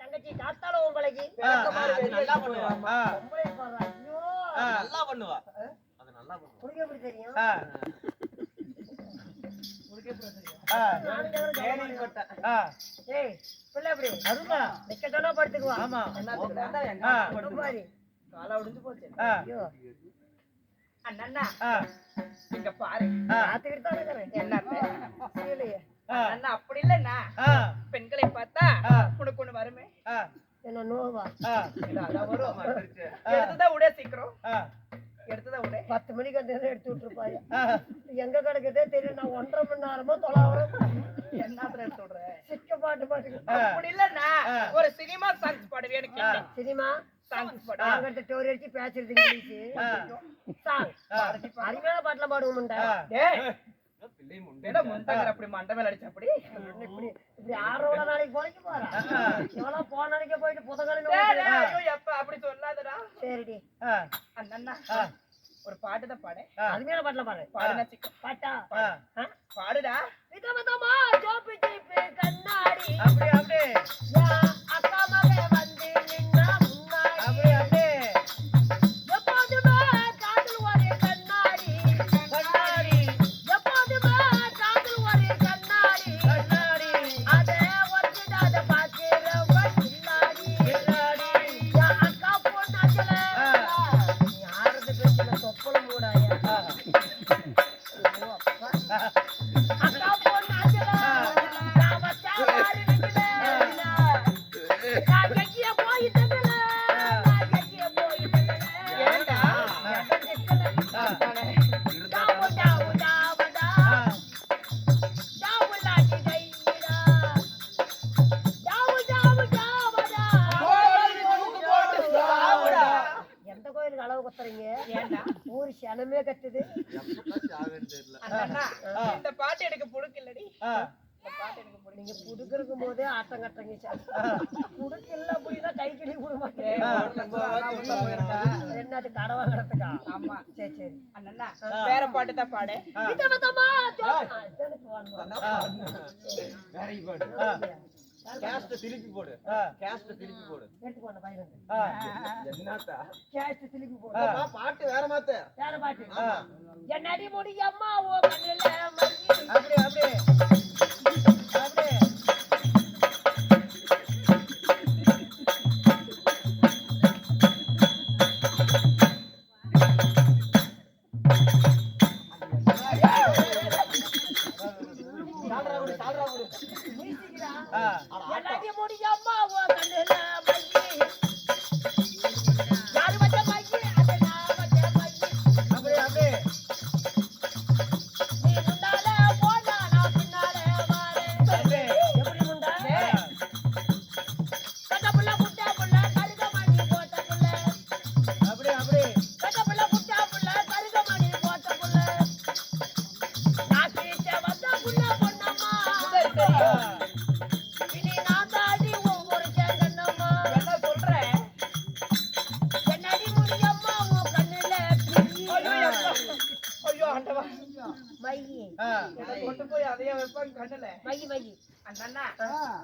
தங்கச்சி காத்தால உங்களுக்கு நல்லா பண்ணுவா. நல்லா பண்ணுவா. அது நல்லா பண்ணுவா. உனக்கு எப்படி தெரியும்? ஆ, ஆ, நானும் எவரும் சொல்ல மாட்டேன். ஆ, ஏய் பிள்ளை எப்படி? அதுமா. நிக்கட்டோனா படுத்துக்குவா. ஆமா. காலா ஒடிஞ்சு போச்சு. அண்ணா இங்க பாரு. ஆ, பார்த்துக்கிட்டு தான் இருக்கிறேன். என்ன அண்ணா அப்படி இல்லண்ணா. பெண்களை பார்த்தா. உனக்கு ஒண்ணு வருமே? என்ன நோவா? வரும். எடுத்துதான் விட சீக்கிரம். ஆ, எடுத்துதான் விட. பத்து மணிக்கு அந்த இதை எடுத்து விட்டுருப்பாரு. எங்க கிடக்குதே தெரியும் நான் ஒன்றரை மணி நேரமோ தொலைவரம் எடுத்து விடுற? சிக்க பாட்டு. அப்படி ஆ. ஒரு சினிமா சாங்ஸ் சினிமா? சாங்ஸ் பாடு. நாங்கிட்ட டோரி அடிச்சு பேசுறது இங்கிலீஷ். சாங். அருமையான பாட்டுலாம் பாடுவோம்டா முண்டங்கிற அப்படி மண்டை மேல அடிச்ச அப்படி? இப்படி ஆறோட நாளைக்கு போலைக்கு போறா? எவ்வளவு போன நாளைக்கே போயிட்டு ஐயோ, எப்ப அப்படி சொல்லாதடா. சரிடி. அண்ணா. ஒரு பாட்டு தான் பாடு. அருமையான பாட்டுல பாடு பாடுனா பாட்டா? பாடுடா. ஜோப்பு கண்ணாடி. அப்படி, அக்கா வந்து நீங்க புடுக்கிறக்கும் போதே ஆட்டம் புடுக்கல அப்படின்னா கை கிளி விட மாட்டேன். என்னது கடை வாங்குறதுக்கா ஆமா. சரி சரி. அண்ணா வேற பாட்டு தான் பாடு. ஆ. வித விதமா ஜோ- ஆ, இதானே போடணும். ஆ. Very good. ஆ, Cast திருப்பி போடு. ஆ, Cast திருப்பி போடு. எடுத்து போன பையன். ஆ, என்னத்தா? கேஸ்ட் திருப்பி போடு. பாட்டு வேற மாத்து. வேற பாட்டு. என்னடி முடியம்மா ஓ கண்ணுல மங்கி அப்படி, அப்படி.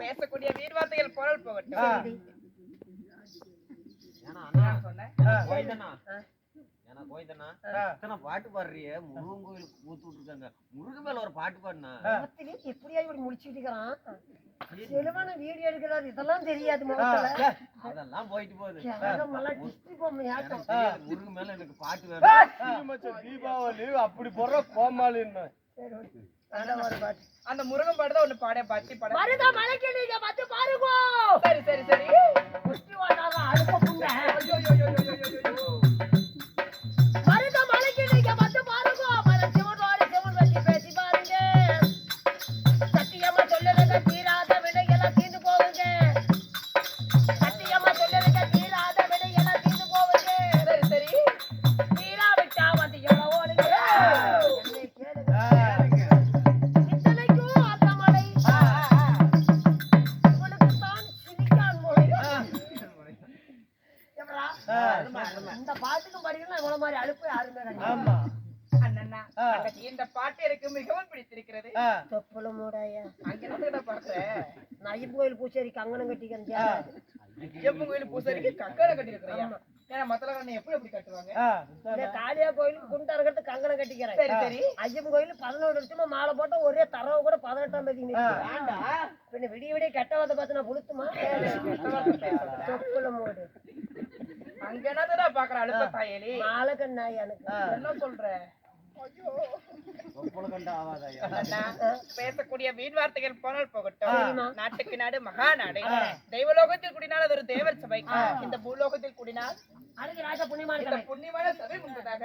பேசக்கூடிய வீர் வார்த்தைகள் பொருள். போகட்டும் பாட்டு பாடுறிய? முருகன் கோயிலுக்கு ஊத்து விட்டுருக்காங்க முருகன் மேல ஒரு பாட்டு பாடுனா? எப்படியா இப்படி முடிச்சுட்டு இருக்கிறான்? செலுவான வீடியோ எடுக்கிறாரு இதெல்லாம் தெரியாது அதெல்லாம் போயிட்டு போகுது. முருகன் மேல எனக்கு பாட்டு வேணும். தீபாவளி அப்படி போற கோமாளின்னு. அந்த முருகன் பாடு தான் ஒண்ணு பாட பத்தி பாட. மருத மலைக்கு நீங்க வந்து பாருங்க. சரி சரி சரி. குஸ்தி ஓட்டாதான் அடுப்ப புங்க. குண்டா இருக்கிறது கங்கணம் கட்டிக்கிறேன். சரி சரி. ஐயப்பன் கோயில் பதினோரு வருஷமா மாலை போட்டா ஒரே தரவு கூட பதினெட்டாம் தேதி பின்ன விடிய விடிய கெட்ட வார்த்தை பார்த்து நான் புளுத்துமா தொப்புல மூடு. அங்க என்னதுடா பாக்குற அழுத்த தாயலி? மாலை கண்ணாய் எனக்கு. என்ன சொல்ற? தொப்புள கண்டா ஆவாதாய்யா. அண்ணா, பேசக்கூடிய வீண் வார்த்தைகள் போனால் போகட்டும். நாட்டுக்கு நாடு மகா நாடு தெய்வலோகத்தில் கூடினால் அது ஒரு தேவர் சபை. இந்த பூலோகத்தில் கூடினால் அதுக்கு ராஜா புண்ணியமான இந்த கலை புண்ணியமான சபை முன்பதாக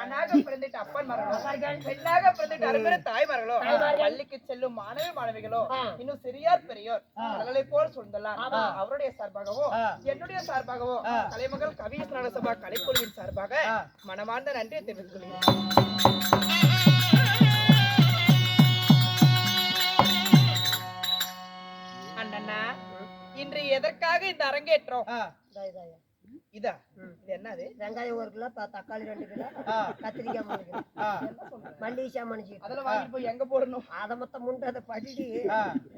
ஆணாக பிறந்துட்டு அப்பன் மகளோ பெண்ணாக பிறந்துட்டு அருமையான தாய்மார்களோ பள்ளிக்கு செல்லும் மாணவ மாணவிகளோ இன்னும் சிறியார் பெரியோர் கடலை போல் சொல்லலாம் அவருடைய சார்பாகவோ என்னுடைய சார்பாகவோ கலைமகள் கவியசனால சபா கலைக்குழுவின் சார்பாக மனமார்ந்த நன்றியை தெரிவித்துக் கொள்கிறேன். இன்று எதற்காக இந்த அரங்கேற்றம்? இதா. இதா என்னது? வெங்காயம் ஒரு கிலோ தக்காளி ரெண்டு கிலோ. கத்திரிக்காய் மூணு கிலோ. ஆ, மல்லிகை சாமணிச்சு அதெல்லாம் வாங்கிட்டு போய் எங்க போடணும்? அதை மொத்தம் முண்டை அதை படிச்சு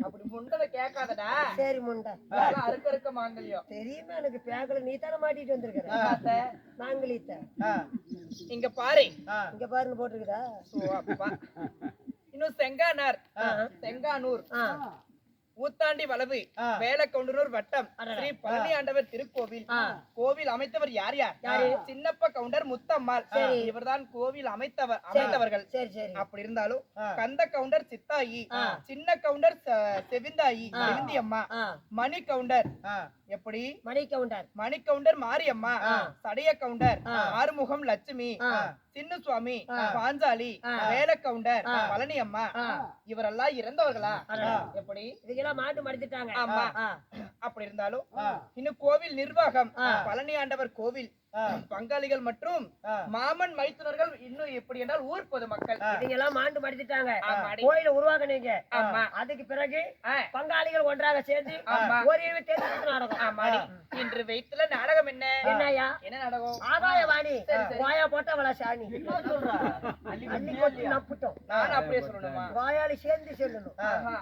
அப்படி முண்டதை கேட்காதடா. சரி முண்டை. அறுக்க அறுக்க மாங்கல்யம். தெரியுமே எனக்கு? பேக்கல நீ தானே மாட்டிட்டு? நாங்களீத்த ஆ, இங்க பாரு. இங்க பாருன்னு போட்டிருக்குதா. இன்னும் செங்கானார். செங்கானூர். ஊத்தாண்டி வளவு. வேலக்கவுண்டனூர் வட்டம். ஸ்ரீ பழனி ஆண்டவர் திருக்கோவில். கோவில் அமைத்தவர் யார் யார்? சின்னப்ப கவுண்டர் முத்தம்மாள். இவர்தான் கோவில் அமைத்தவர் அமைத்தவர்கள். அப்படி இருந்தாலும். கந்த கவுண்டர் சித்தாயி சின்ன கவுண்டர் செவிந்தாயி செவிந்தி அம்மா மணி கவுண்டர். எப்படி? மணி கவுண்டர். மணி கவுண்டர் மாரியம்மா. சடைய கவுண்டர். ஆறுமுகம் லட்சுமி. சின்ன சுவாமி பாஞ்சாலி வேல கவுண்டர் பழனி அம்மா இவரெல்லாம் இறந்தவர்களா? எப்படி? இதுக்கெல்லாம் மாட்டு மடிச்சிட்டாங்க. ஆமா. அப்படி இருந்தாலும் இன்னும் கோவில் நிர்வாகம் பழனி ஆண்டவர் கோவில். பங்காளிகள் மற்றும். மாமன் மைத்துனர்கள் இன்னும் எப்படி என்றால் ஊர் பொதுமக்கள் இதுக்கெல்லாம் மாண்டு மடிச்சிட்டாங்க ஆமா, அடி. கோயில உருவாக்குனீங்க. அதுக்கு பிறகு. பங்காளிகள் ஒன்றாக சேர்ந்து. ஒரு தேர்தல் நாடகம். இன்று வைத்துல நாடகம் என்ன? என்னய்யா? என்ன நாடகம்? ஆதாய வாணி வாயா போட்ட அவள சாணி. நப்பிட்டோம். நானும் அப்படியே சொல்லணுமா? வாயாளி சேர்ந்து சொல்லணும்.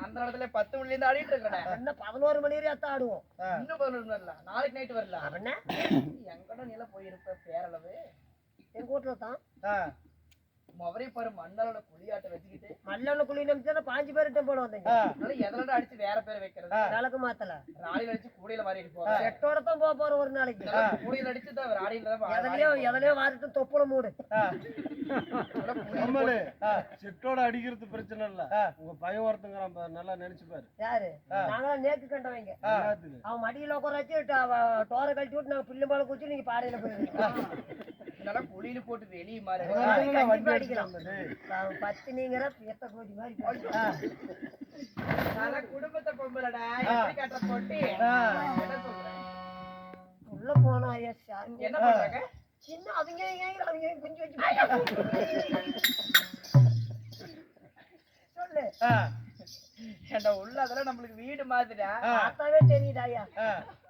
அந்த இடத்துல பத்து மணில இருந்து ஆடிட்டு இருக்கிறேன் என்ன பதினோரு மணி வரையும் ஆடுவோம். இன்னும் பதினொரு வரல. நாளைக்கு நைட் வரல. அவன? எங்கட நில போயிருப்ப பேரளவு. எங்க வீட்டுல தான். ஆ, மவரை பாரு மண்ணாலோட குளியாட்ட வச்சுக்கிட்டு மல்லொன்னு குழி நம்பிச்சா பாஞ்சு பேர்கிட்ட போட வந்தீங்க எதனோட அடிச்சு வேற பேர் வைக்கிறது? விளக்கு மாத்தல. ராடியில அடிச்சு கூடையில செட்டோட தான் போக போறோம் ஒரு நாளைக்கு. கூடையில அடிச்சு தான் ராடியில தான் வா- எதுலயோ எதுலயோ வாரிட்டு தொப்புல மூடு. சிட்டோட அடிக்கிறது பிரச்சனை இல்ல. உங்க பையன் ஒருத்தங்கிறான் பாரு, நல்லா நினைச்சு பாரு. யாரு? நாங்களாம் நேக்கு கண்டவங்க? அவன் மடியில உட்கார வச்சு டோரை கழட்டி விட்டு நாங்க பில்லு மேல குச்சி நீங்க பாறையில போயிருக்கோம் இதனால குழியில போட்டு வெளியே மாறி அதனால பத்து நீங்கிற கோடி மாதிரி. அதனால குடும்பத்தை பொம்பளடா எப்படி கட்ட போட்டு. என்ன உள்ள போனா ஐயா சாமி. என்ன பண்றாங்க? சின்ன அவங்க அவங்க குஞ்சு வச்சு சொல்லு. ஏன்டா உள்ள அதெல்லாம் நம்மளுக்கு வீடு மாதிரிடா. பார்த்தாவே தெரியுதா ஐயா ஆ, அண்ணா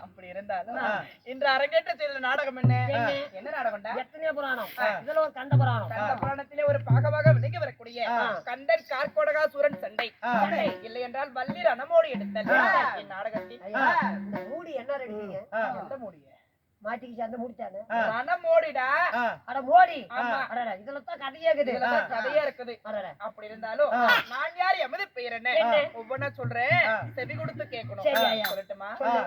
அப்படி இருந்தாலும் இன்று அரங்கேற்ற செய்த நாடகம் என்ன? என்ன? நாடகம்டா? எத்தனையோ புராணம். இதுல ஒரு கண்ட புராணம். கந்த புராணத்திலே ஒரு பாகமாக விளங்கி வரக்கூடிய கண்டர் கார்கோடகாசுரன் சண்டை. சண்டை இல்லை என்றால் வள்ளி ரணமோடி எடுத்தல் இந்த மூடி என்ன ரெடிங்க எந்த மூடிய? மாட்டிக்கிச்சு அந்த முடிச்சானு ரணமோடிடா ஆ, அட மோடி. ஆமா. அடடா இதுல தான் கதையே இருக்குது. இதுலதான் கதையா இருக்குது. அடடா. அப்படி இருந்தாலும் நான் யார் எமது பெயர் என்ன? ஒவ்வொன்னா சொல்றேன். செவி கொடுத்து கேட்கணும். சொல்லட்டுமா? சொல்லு.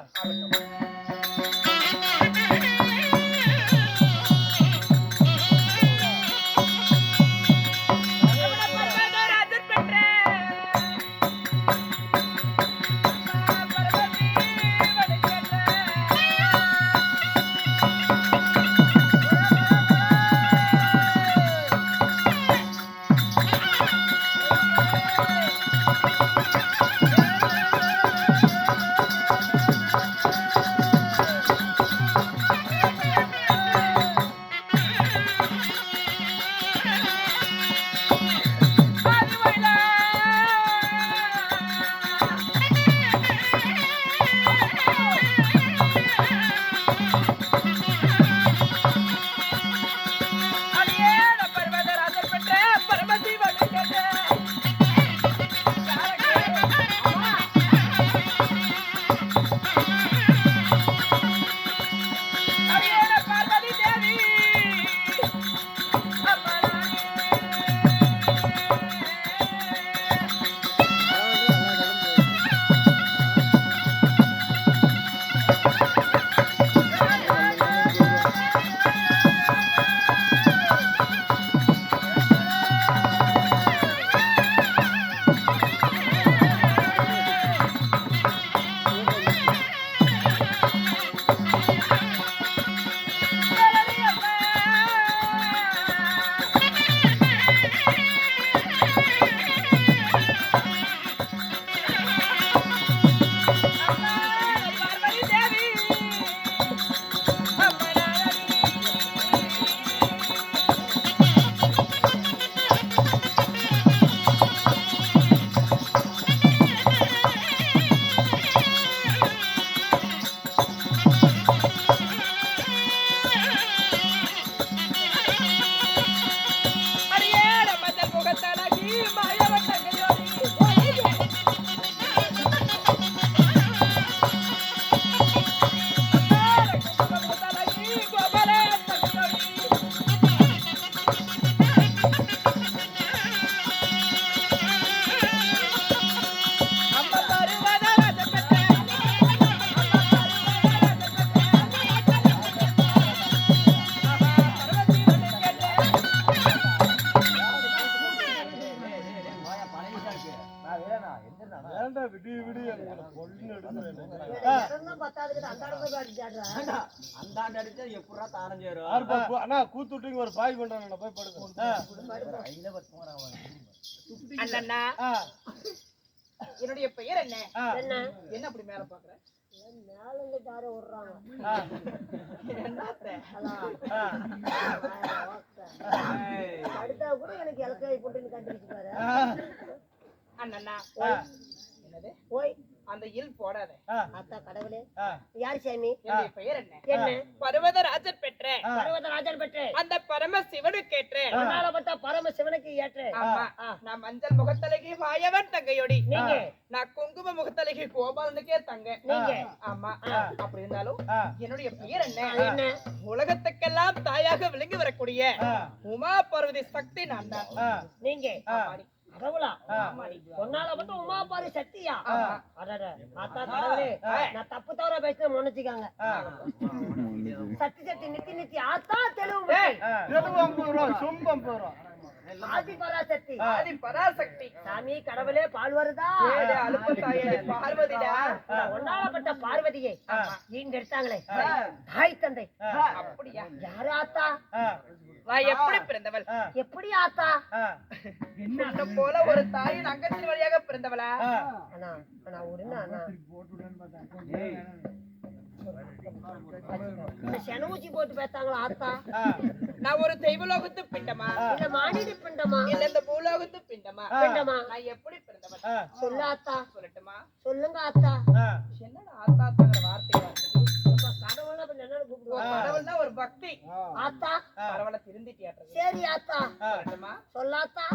对吗 பாய் கொண்டாங்க போய் படுங்க அண்ணா என்னுடைய பெயர் என்ன? என்ன? என்ன அப்படி மேல பாக்குற? மேலங்க தார விடுறாங்க. அடுத்தா கூட எனக்கு இலக்கை போட்டுன்னு கண்டுபிடிச்சு பாரு அண்ணா என்னது? போய் அந்த இல் போடாத. அத்தா கடவுளே. யார் சாமி? என்னுடைய பெயர் என்ன? என்ன? பர்வதராஜர் பெற்ற ஆ. பர்வதராஜன் பெற்று அந்த பரம சிவனுக்கேற்ற அதனால பார்த்தா பரம சிவனுக்கு ஏற்று ஆமா நான் மஞ்சள் முகத்தலகி மாயவன் தங்கையோடி. நீங்க. நான் குங்கும முகத்தலகி கோபாலனுக்கே தங்க. நீங்க. ஆமா. அப்படி இருந்தாலும் என்னுடைய பெயர் என்ன? என்ன? உலகத்துக்கெல்லாம் தாயாக விளங்கி வரக்கூடிய உமா பார்வதி சக்தி நான் தான். நீங்க. கடவுளா? ஆ. பொன்னால மட்டும் உமா பாரு சக்தியா? அத்தா கடவுளே. நான் தப்பு தவறா பேசுறேன் மன்னிச்சுக்காங்க. சக்தி சக்தி நித்தி நித்தி ஆத்தா தெலுங்கு ஏய், ஆ. ஆதி பராசக்தி. ஆதி பராசக்தி. சாமி கடவுளே பால் வருதா? ஏழு அலுப்பு தாயே பார்வதிடா. ஒன்னாலப்பட்ட பார்வதியை ஈண்டு எடுத்தாங்களே தாய் தந்தை. அப்படியா? யாரு ஆத்தா? நான் எப்படி பிறந்தவள்? எப்படி ஆத்தா? ஆ, உன்னை போல ஒரு தாயின் அங்கத்தின் வழியாக பிறந்தவளா? ஆ. அண்ணா அண்ணா. செனவூச்சி போட்டு பேத்தாங்களா ஆத்தா? நான் ஒரு தெய்வலோகத்து பிண்டமா? இந்த மானிட பிண்டமா? இல்ல இந்த பூலோகத்து பிண்டமா? பிண்டமா? நான் எப்படி பிறந்தவள் ஆ, சொல்லு ஆத்தா. சொல்லட்டுமா? சொல்லுங்க ஆத்தா. ஆ, என்னடா ஆத்தாத்தாங்கிற வார்த்தை வார்த்தை? அப்ப கடவுள்னா அப்ப என்னன்னு கடவுள்னா ஒரு பக்தி. ஆத்தா. பரவாயில்ல திருந்திட்டியாட்டுறது. சரி ஆத்தா. சொல்லட்டுமா? சொல்லாத்தா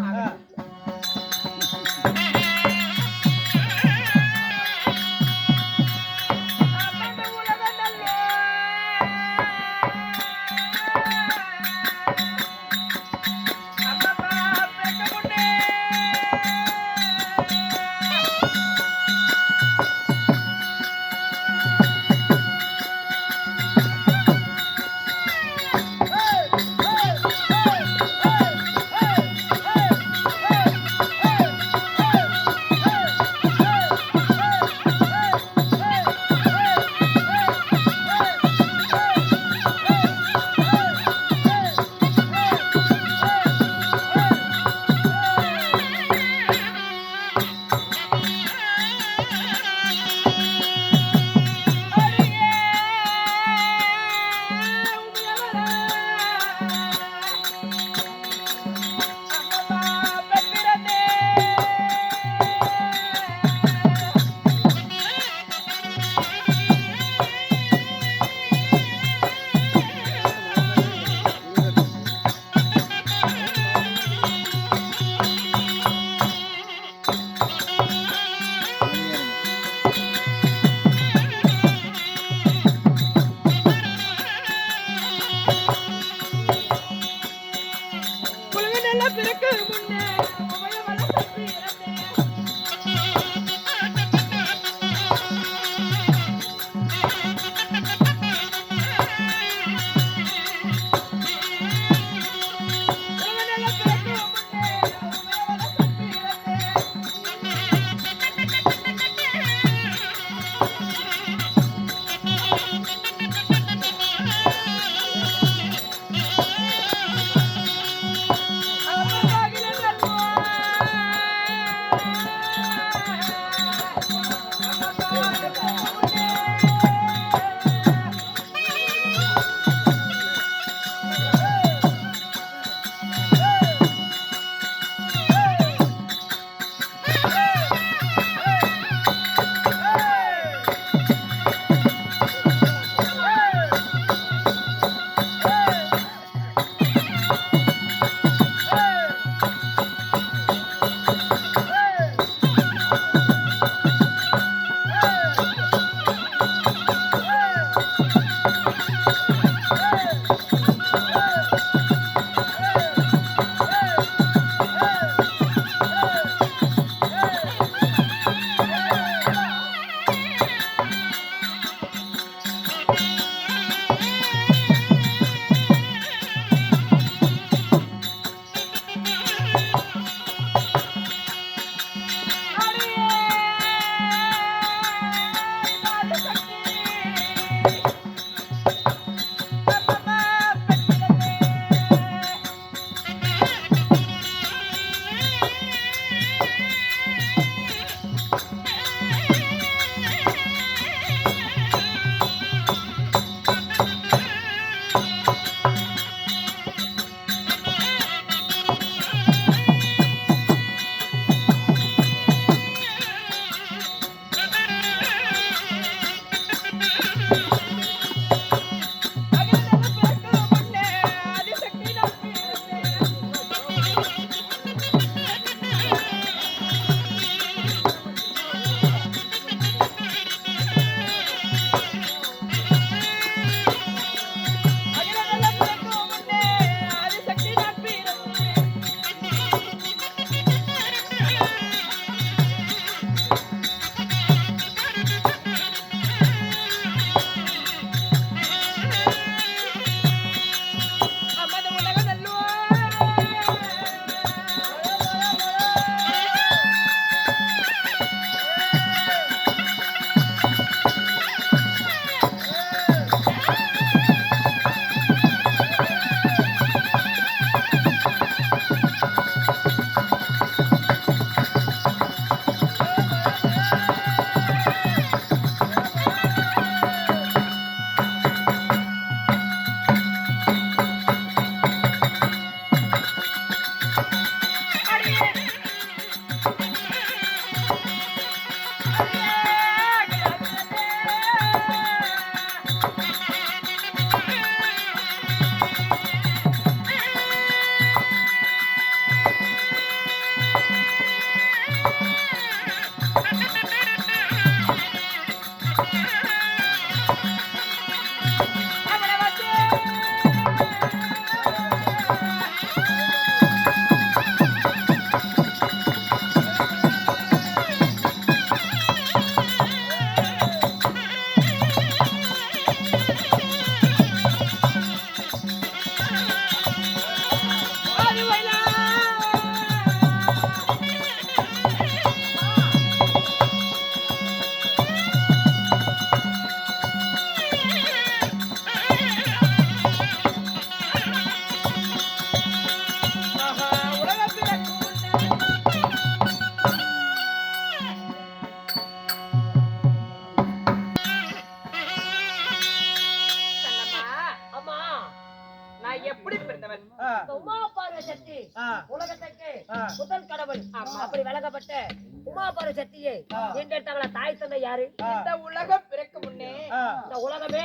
இந்த உலகமே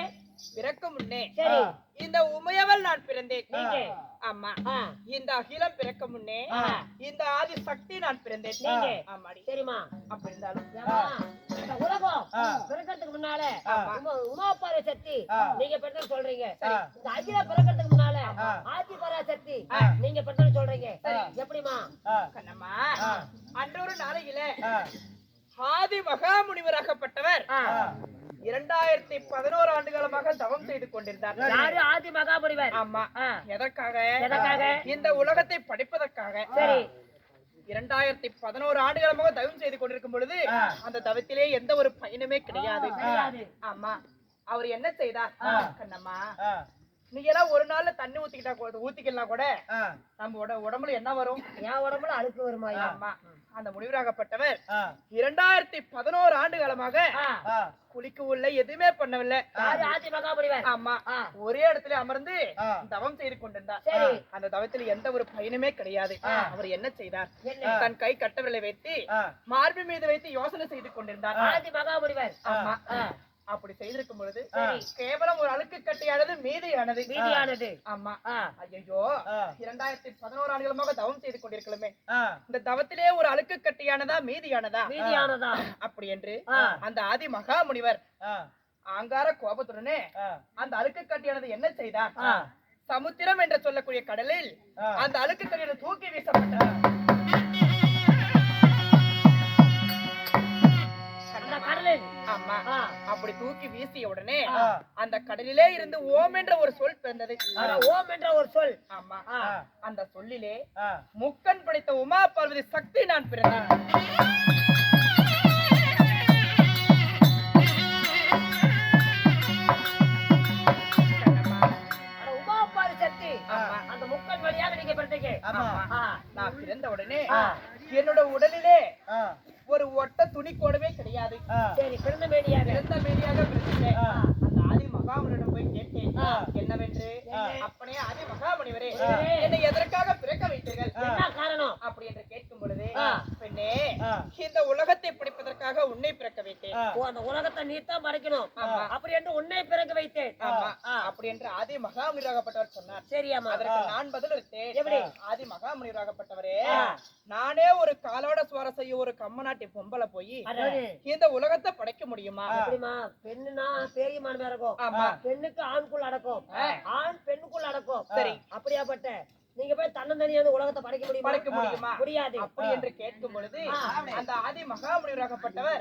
பிறக்க முன்னே இந்த உமையவள் நான் பிறந்தேன் ஆமா இந்த அகிலம் பிறக்க முன்னே. இந்த ஆதி சக்தி நான் பிறந்தேன் நீங்க. ஆமாடி சரிம்மா அப்படி இருந்தாலும் இந்த உலகம். பிறக்கிறதுக்கு முன்னால. உமா- உமாபார சக்தி ஆ. நீங்க பெற்றது சொல்றீங்க. இந்த அகில பிறக்கிறதுக்கு முன்னால. ஆதி பராசக்தி. நீங்க பெற்றது சொல்றீங்க. எப்படிமா. கண்ணம்மா. அன்றொரு நாளையில. ஆதி மகாமுனிவராகப்பட்டவர். இரண்டாயிரத்தி பதினோரு ஆண்டு காலமாக தவம் செய்து கொண்டிருந்தார் யாரு ஆதி மகாபலிவர் ஆமா. எதற்காக எதற்காக? இந்த உலகத்தை படிப்பதற்காக சரி இரண்டாயிரத்தி பதினோரு ஆண்டு காலமாக தவம் செய்து கொண்டிருக்கும் பொழுது. அந்த தவத்திலே எந்த ஒரு பயனுமே கிடையாது. ஆமா அவர் என்ன செய்தார். கண்ணம்மா. நீங்க எல்லாம் ஒரு நாள்ல தண்ணி ஊத்திக்கிட்டா கூட ஊத்திக்கலாம் கூட. நம்ம உட- உடம்புல என்ன வரும் என் உடம்புல அழுக்கு வருமா ஆமா அந்த முனிவராகப்பட்டவர் ஆ. இரண்டாயிரத்தி பதினோரு ஆண்டு காலமாக. குளிக்கவும் இல்லை எதுவுமே பண்ணவில்லை ஆமா. ஒரே இடத்துல அமர்ந்து. தவம் செய்து கொண்டிருந்தார் சரி. அந்த தவத்தில் எந்த ஒரு பயனுமே கிடையாது. அவர் என்ன செய்தார்? தன் கை கட்டவிரலை வைத்து. மார்பு மீது வைத்து யோசனை செய்து கொண்டிருந்தார் ஆமா. அப்படி செய்திருக்கும் பொழுது. கேவலம் ஒரு அழுக்கு கட்டியானது மீதியானது வீதியானது ஆமா. ஐயோ. இரண்டாயிரத்தி பதினோரு ஆண்டுகளமாக தவம் செய்து கொண்டிருக்கலுமே. இந்த தவத்திலே ஒரு அழுக்கு கட்டியானதா மீதியானதா வீதியானதா அப்படி என்று. அந்த ஆதி மகாமுனிவர் ஆ. ஆங்கார கோபத்துடனே. அந்த அழுக்கு கட்டியானது என்ன செய்தார். சமுத்திரம் என்று சொல்லக்கூடிய கடலில். அந்த அழுக்கு கட்டியானது தூக்கி வீசப்பட்டது ஆமா. அப்படி தூக்கி வீசிய உடனே. அந்த கடலிலே இருந்து ஓம் என்ற ஒரு சொல் பிறந்தது ஓம் என்ற ஒரு சொல் ஆமா. அந்த சொல்லிலே. முக்கன் படைத்த உமா பார்வதி சக்தி நான் பிறந்தேன். அந்த முக்கன் வழியாக நீங்க. நான் பிறந்த உடனே. என்னோட உடலிலே. ஒரு ஒட்ட துணி கூடவே கிடையாது. சரி பிறந்த மேடியாக பிறந்த மேடியாக ஆதி மகாமுனிடம் போய் கேட்டேன். என்னவென்று. அப்பனே ஆதி மகாமுனிவரே. என்னை எதற்காக பிறக்க வைத்தீர்கள்? என்ன காரணம்? அப்படி என்று கேட்கும் பொழுது. பெண்ணே. இந்த உலகத்தை பிடிப்பதற்காக உன்னை பிறக்க வைத்தேன். அந்த உலகத்தை நீ தான் படைக்கணும். ஆமா. அப்படி என்று உன்னை பிறக்க வைத்தேன். அப்படி என்று ஆதி மகாமுனிவராகப்பட்டவர் சொன்னார். சரியாமா அதற்கு நான் பதில் எடுத்தேன் எப்படி? ஆதி மகாமுனிவராகப்பட்டவரே. நானே ஒரு காலோட சுவார செய்ய ஒரு கம்மநாட்டி பொம்பளை போய் இந்த உலகத்தை படைக்க முடியுமா? பெண்ணுனா பெரியமான பேர் இருக்கும். பெண்ணுக்கு ஆண்குள் அடக்கும். ஆண் பெண்ணுக்குள் அடக்கும் சரி. அப்படியாப்பட்ட நீங்க போய் தன்னந்தனியா அந்த உலகத்தை படைக்க முடியுமா படைக்க முடியுமா முடியாது அப்படி என்று கேட்கும் பொழுது. அந்த ஆதி மகாமுனிவராகப்பட்டவர்.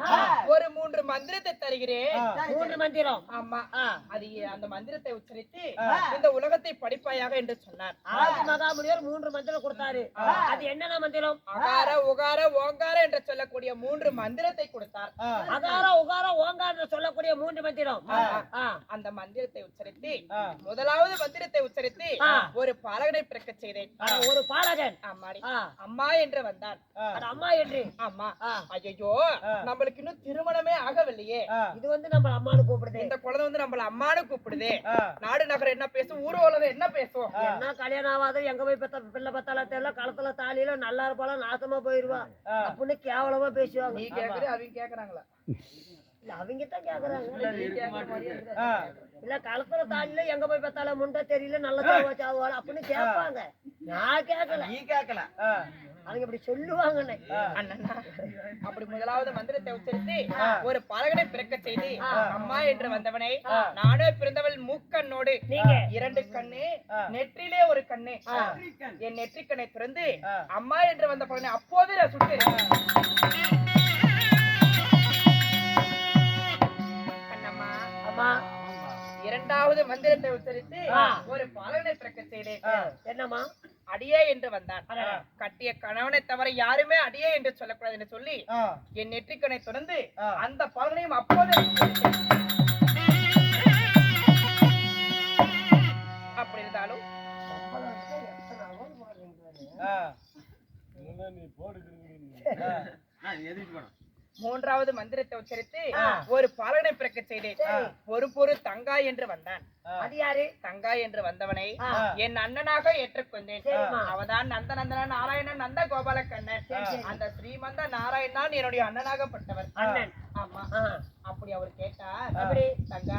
ஒரு மூன்று மந்திரத்தை தருகிறேன். மூன்று மந்திரம் ஆமா. அது அந்த மந்திரத்தை உச்சரித்து. இந்த உலகத்தை படிப்பாயாக என்று சொன்னார் ஆதி மகாமுனிவர் மூன்று மந்திரம் கொடுத்தாரு அது என்னென்ன மந்திரம் அகார உகார ஓங்கார என்று சொல்லக்கூடிய மூன்று மந்திரத்தை கொடுத்தார். அகார உகார ஓங்கார சொல்லக்கூடிய மூன்று மந்திரம். அந்த மந்திரத்தை உச்சரித்து. முதலாவது மந்திரத்தை உச்சரித்து. ஒரு பாலகனை பிறக்க செய்தேன். ஒரு பாலகன். அம்மா என்று வந்தான். அம்மா என்று. ஆ. ஐயோ. நம்மளுக்கு இன்னும் திருமணமே ஆகவில்லையே. இது வந்து நம்ம அம்மானு கூப்பிடுது. இந்த குழந்தை வந்து நம்மள அம்மானு கூப்பிடுதே. நாடு நகரம் என்ன பேசும்? ஊர் உலகம் என்ன பேசும்? என்ன கல்யாணம் ஆகாது எங்க போய் பெத்த பிள்ளை பத்தால தெரியல களத்துல தாலியில நல்லா இருப்பாலும் நாசமா போயிருவா. அப்படின்னு கேவலமா பேசுவாங்க. நீ கேக்குற அவங்க கேக்குறாங்களா? இல்ல அவங்க தான் கேக்குறாங்க. இல்ல களத்துல தாலியில எங்க போய் பெத்தால முண்டை தெரியல நல்ல சாவா சாவாள் அப்படின்னு கேட்பாங்க. நான் கேட்கல நீ கேட்கல. அவங்க இப்படி சொல்லுவாங்கன்னு. அண்ணனா அப்படி முதலாவது மந்திரத்தை உச்சரித்து ஒரு பாலகனை பிறக்க செய்து அம்மா என்று வந்தவனை நானே பிறந்தவள் மூக்கண்ணோடு நீங்க. இரண்டு கண்ணு. நெற்றிலே ஒரு கண்ணு. என் நெற்றிக்கண்ணை திறந்து அம்மா என்று வந்த பலனை அப்போதே நான் சுட்டு அம்மா இரண்டாவது மந்திரத்தை உச்சரித்து. ஒரு பாலகனை பிறக்க செய்தேன் என்னம்மா அடியே என்று வந்தான். கட்டிய கணவனை தவிர யாருமே அடியே என்று சொல்லக்கூடாது என்று சொல்லி. என் நெற்றிக்கனை தொடர்ந்து. அந்த பலனையும் அப்போதே. அப்படி இருந்தாலும் எதிர்த்து போனேன் மூன்றாவது மந்திரத்தை உச்சரித்து ஒரு பாலனை பிறக்க செய்தேன். ஒரு பொரு தங்காய் என்று வந்தான். அது யாரு தங்காய் என்று வந்தவனை. என் அண்ணனாக ஏற்றுக்கொண்டேன். அவதான் நந்த நந்தன நாராயணன் நந்த கோபால கண்ணன். அந்த ஸ்ரீமந்த நாராயணன் என்னுடைய அண்ணனாகப்பட்டவர் அண்ணன் ஆமா. அப்படி அவர் கேட்டார் தங்கா.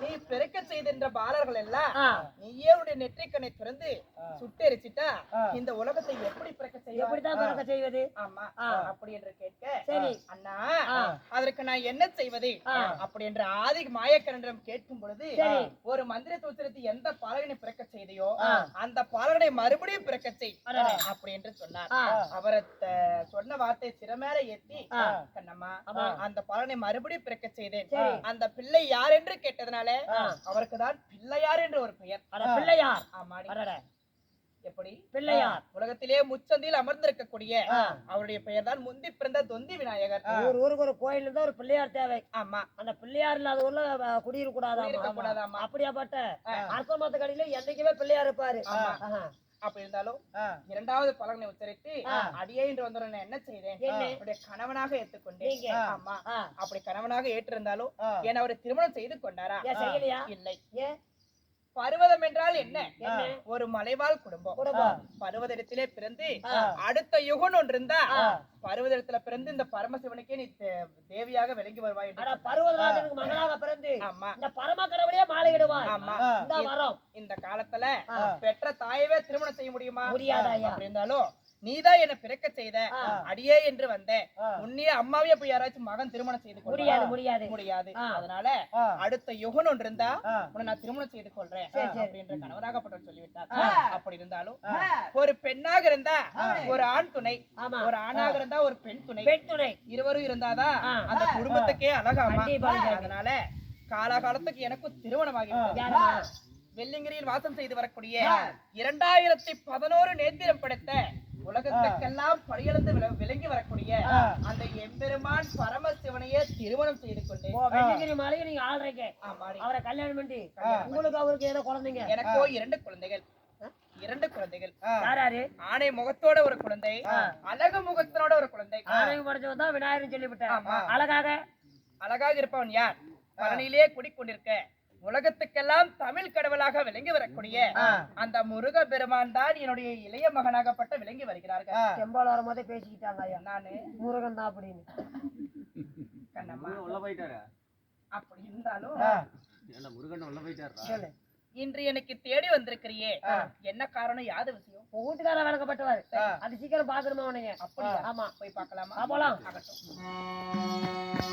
நீ பிறக்க செய்தின்ற பாலர்கள் எல்லாம். நீயே உடைய நெற்றிக்கண்ணை திறந்து சுட்டெரிச்சிட்டா இந்த உலகத்தை எப்படி பிறக்க செய்ய எப்படித்தான் பிறக்க செய்வது ஆமா. அப்படி என்று கேட்க சரி. அண்ணா. அதற்கு நான் என்ன செய்வது. அப்படி என்று ஆதி மாயக்கரனிடம் கேட்கும் பொழுது. ஒரு மந்திரத்தை உச்சரித்து எந்த பாலகனை பிறக்க செய்தையோ. அந்த பாலகனை மறுபடியும் பிறக்க செய். அப்படி என்று சொன்னார். அவரை சொன்ன வார்த்தை சிறமேல ஏத்தி. கண்ணம்மா. அந்த பாலனை மறுபடியும் பிறக்க செய்தேன். அந்த பிள்ளை யார் என்று கேட்டதுனால. அவருக்கு தான் பிள்ளையார் என்று ஒரு பெயர் பிள்ளையார் ஆமாடி எப்படி? பிள்ளையார். உலகத்திலே முச்சந்தியில் அமர்ந்திருக்கக்கூடிய. அவருடைய பெயர் தான் முந்தி பிறந்த தொந்தி விநாயகர். ஒரு ஊருக்கு ஒரு கோயில் இருந்தா ஒரு பிள்ளையார் தேவை. ஆமா. அந்த பிள்ளையார் இல்லாத ஊர்ல குடியிருக்க குடியிருக்க கூடாது கூடாதாமா. அப்படியாப்பட்ட ஆ. அர்த்தமத்த கடையில என்னைக்குமே பிள்ளையார் இருப்பாரு. அப்படி இருந்தாலும் இரண்டாவது பலனை உச்சரித்து. அடியே என்று நான் என்ன செய்தேன்? என்ன? அவருடைய கணவனாக ஏற்றுக்கொண்டேன்? ஆமா. அப்படி கணவனாக ஏற்றிருந்தாலும் என் அவரை திருமணம் செய்து கொண்டாரா? இல்லை. பர்வதம் என்றால் என்ன என்ன? ஒரு மலைவாழ் குடும்பம். பர்வதத்திலே பிறந்து. அடுத்த யுகன் ஒன்று இருந்தா. பர்வதத்துல பிறந்து இந்த பரமசிவனுக்கே நீ தேவியாக விளங்கி வருவாய் பருவதராஜனுக்கு மகனாக பிறந்து ஆமா இந்த பரம கடவுளையே மாலையிடுவார் ஆமா இந்த வரோம் இந்த காலத்துல. பெற்ற தாயவே திருமணம் செய்ய முடியுமா முடியாது இருந்தாலும் நீதான் என்ன பிறக்க செய்த. அடியே என்று வந்த உன்னையே அம்மாவே போய் யாராச்சும் மகன் திருமணம் செய்து முடியாது? முடியாது முடியாது. அதனால அடுத்த யுகன் ஒன்று இருந்தா உன்னை நான் திருமணம் செய்து கொள்றேன். அப்படின்ற கணவராகப்பட்டவர் சொல்லிவிட்டார். அப்படி இருந்தாலும் ஒரு பெண்ணாக இருந்தா ஒரு ஆண் துணை. ஒரு ஆணாக இருந்தா ஒரு பெண் துணை பெண் துணை இருவரும் இருந்தாதான். அந்த குடும்பத்துக்கே அழகாமா. அதனால காலாகாலத்துக்கு எனக்கும் திருமணமாகி விட்டது. யாருமா? வெள்ளிங்கிரியில் வாசம் செய்து வரக்கூடிய இரண்டாயிரத்தி பதினோரு நேத்திரம் படைத்த உலகத்துக்கெல்லாம் படையெழுந்து விள- விளங்கி வரக்கூடிய அந்த எம்பெருமான் பரமசிவனையே திருமணம் செய்து வெள்ளிங்கிரி மலையை நீங்க ஆள்றீங்க. அவரை கல்யாணம் பண்ணி. உங்களுக்கு அவருக்கு ஏதோ குழந்தைங்க? எனக்கோ இரண்டு குழந்தைகள். இரண்டு குழந்தைகள். யாராரு? ஆணை முகத்தோட ஒரு குழந்தை அழகு முகத்தோட ஒரு குழந்தை. ஆணையம் படிச்சவன் தான் விநாயகர்னு சொல்லிவிட்டேன். அழகாக? அழகாக இருப்பவன் யார்? பழனியிலே குடிக்கொண்டிருக்க உலகத்துக்கெல்லாம் தமிழ் கடவுளாக விளங்கி வரக்கூடிய அந்த முருக பெருமான் தான் என்னுடைய இளைய மகனாகப்பட்ட விளங்கி வருகிறார்கள். செம்பால் வரும்போதே பேசிக்கிட்டாங்க ஐயா. நானு. முருகன் தான் அப்படின்னு. கண்ணம்மா. உள்ள போயிட்டாரு? அப்படி இருந்தாலும் முருகன் உள்ள போயிட்டாரா இன்று எனக்கு தேடி வந்திருக்கிறியே. என்ன காரணம் யாது விஷயம்? வீட்டுக்கார வழங்கப்பட்டவர் அது சீக்கிரம் பாக்கணுமா உனக்கு அப்படியா? ஆமா. போய் பார்க்கலாமா? போலாம். ஆகட்டும்.